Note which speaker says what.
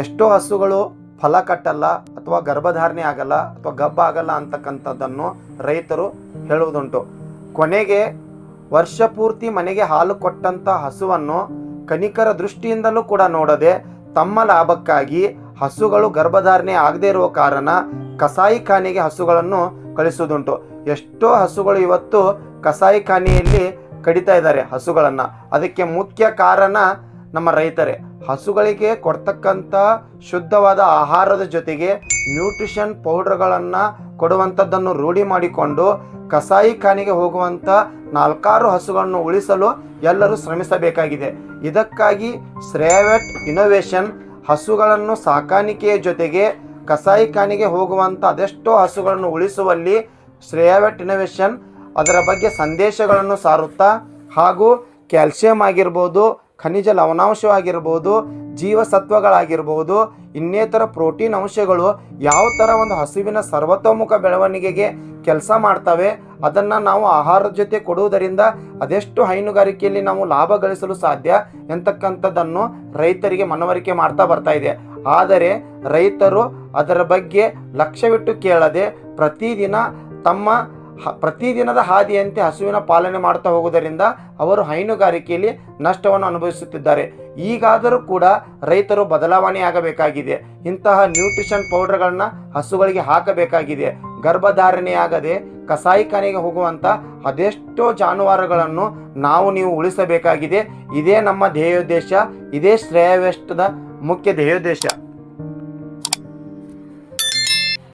Speaker 1: ಎಷ್ಟೋ ಹಸುಗಳು ಫಲ ಕಟ್ಟಲ್ಲ ಅಥವಾ ಗರ್ಭಧಾರಣೆ ಆಗಲ್ಲ ಅಥವಾ ಗಬ್ಬ ಆಗಲ್ಲ ಅಂತಕ್ಕಂಥದ್ದನ್ನು ರೈತರು ಹೇಳುವುದುಂಟು. ಕೊನೆಗೆ ವರ್ಷ ಪೂರ್ತಿ ಮನೆಗೆ ಹಾಲು ಕೊಟ್ಟಂಥ ಹಸುವನ್ನು ಕನಿಕರ ದೃಷ್ಟಿಯಿಂದಲೂ ಕೂಡ ನೋಡದೆ ತಮ್ಮ ಲಾಭಕ್ಕಾಗಿ ಹಸುಗಳು ಗರ್ಭಧಾರಣೆ ಆಗದೇ ಇರುವ ಕಾರಣ ಕಸಾಯಿಖಾನೆಗೆ ಹಸುಗಳನ್ನು ಕಳಿಸುವುದುಂಟು. ಎಷ್ಟೋ ಹಸುಗಳು ಇವತ್ತು ಕಸಾಯಿಖಾನೆಯಲ್ಲಿ ಕಡಿತಾ ಇದ್ದಾರೆ ಹಸುಗಳನ್ನು. ಅದಕ್ಕೆ ಮುಖ್ಯ ಕಾರಣ ನಮ್ಮ ರೈತರೇ, ಹಸುಗಳಿಗೆ ಕೊಡ್ತಕ್ಕಂಥ ಶುದ್ಧವಾದ ಆಹಾರದ ಜೊತೆಗೆ ನ್ಯೂಟ್ರಿಷನ್ ಪೌಡರ್ಗಳನ್ನು ಕೊಡುವಂಥದ್ದನ್ನು ರೂಢಿ ಮಾಡಿಕೊಂಡು ಕಸಾಯಿಖಾನೆಗೆ ಹೋಗುವಂಥ ನಾಲ್ಕಾರು ಹಸುಗಳನ್ನು ಉಳಿಸಲು ಎಲ್ಲರೂ ಶ್ರಮಿಸಬೇಕಾಗಿದೆ. ಇದಕ್ಕಾಗಿ ಶ್ರೇವೆಟ್ ಇನೋವೇಷನ್ ಹಸುಗಳನ್ನು ಸಾಕಾಣಿಕೆಯ ಜೊತೆಗೆ ಕಸಾಯಿಖಾನೆಗೆ ಹೋಗುವಂಥ ಅದೆಷ್ಟೋ ಹಸುಗಳನ್ನು ಉಳಿಸುವಲ್ಲಿ ಶ್ರೇಯವೆಟ್ ಇನೋವೇಷನ್ ಅದರ ಬಗ್ಗೆ ಸಂದೇಶಗಳನ್ನು ಸಾರುತ್ತಾ ಹಾಗೂ ಕ್ಯಾಲ್ಸಿಯಂ ಆಗಿರ್ಬೋದು ಖನಿಜ ಲವಣಾಂಶವಾಗಿರ್ಬೋದು, ಜೀವಸತ್ವಗಳಾಗಿರ್ಬೋದು, ಇನ್ನೇತರ ಪ್ರೋಟೀನ್ ಅಂಶಗಳು ಯಾವ ಥರ ಒಂದು ಹಸುವಿನ ಸರ್ವತೋಮುಖ ಬೆಳವಣಿಗೆಗೆ ಕೆಲಸ ಮಾಡ್ತವೆ, ಅದನ್ನು ನಾವು ಆಹಾರದ ಜೊತೆ ಕೊಡುವುದರಿಂದ ಅದೆಷ್ಟು ಹೈನುಗಾರಿಕೆಯಲ್ಲಿ ನಾವು ಲಾಭ ಗಳಿಸಲು ಸಾಧ್ಯ ಎಂತಕ್ಕಂಥದ್ದನ್ನು ರೈತರಿಗೆ ಮನವರಿಕೆ ಮಾಡ್ತಾ ಬರ್ತಾ ಇದೆ. ಆದರೆ ರೈತರು ಅದರ ಬಗ್ಗೆ ಲಕ್ಷ್ಯವಿಟ್ಟು ಕೇಳದೆ ಪ್ರತಿದಿನ ತಮ್ಮ ಪ್ರತಿದಿನದ ಹಾದಿಯಂತೆ ಹಸುವಿನ ಪಾಲನೆ ಮಾಡ್ತಾ ಹೋಗುವುದರಿಂದ ಅವರು ಹೈನುಗಾರಿಕೆಯಲ್ಲಿ ನಷ್ಟವನ್ನು ಅನುಭವಿಸುತ್ತಿದ್ದಾರೆ. ಈಗಾದರೂ ಕೂಡ ರೈತರು ಬದಲಾವಣೆಯಾಗಬೇಕಾಗಿದೆ. ಇಂತಹ ನ್ಯೂಟ್ರಿಷನ್ ಪೌಡರ್ಗಳನ್ನು ಹಸುಗಳಿಗೆ ಹಾಕಬೇಕಾಗಿದೆ. ಗರ್ಭಧಾರಣೆಯಾಗದೆ ಕಸಾಯಿಖಾನೆಗೆ ಹೋಗುವಂಥ ಅದೆಷ್ಟೋ ಜಾನುವಾರುಗಳನ್ನು ನಾವು ನೀವು ಉಳಿಸಬೇಕಾಗಿದೆ. ಇದೇ ನಮ್ಮ ಧ್ಯೇಯೋದ್ದೇಶ, ಇದೇ ಶ್ರೇಯವೆಷ್ಟದ ಮುಖ್ಯ ಧ್ಯೇಯೋದ್ದೇಶ.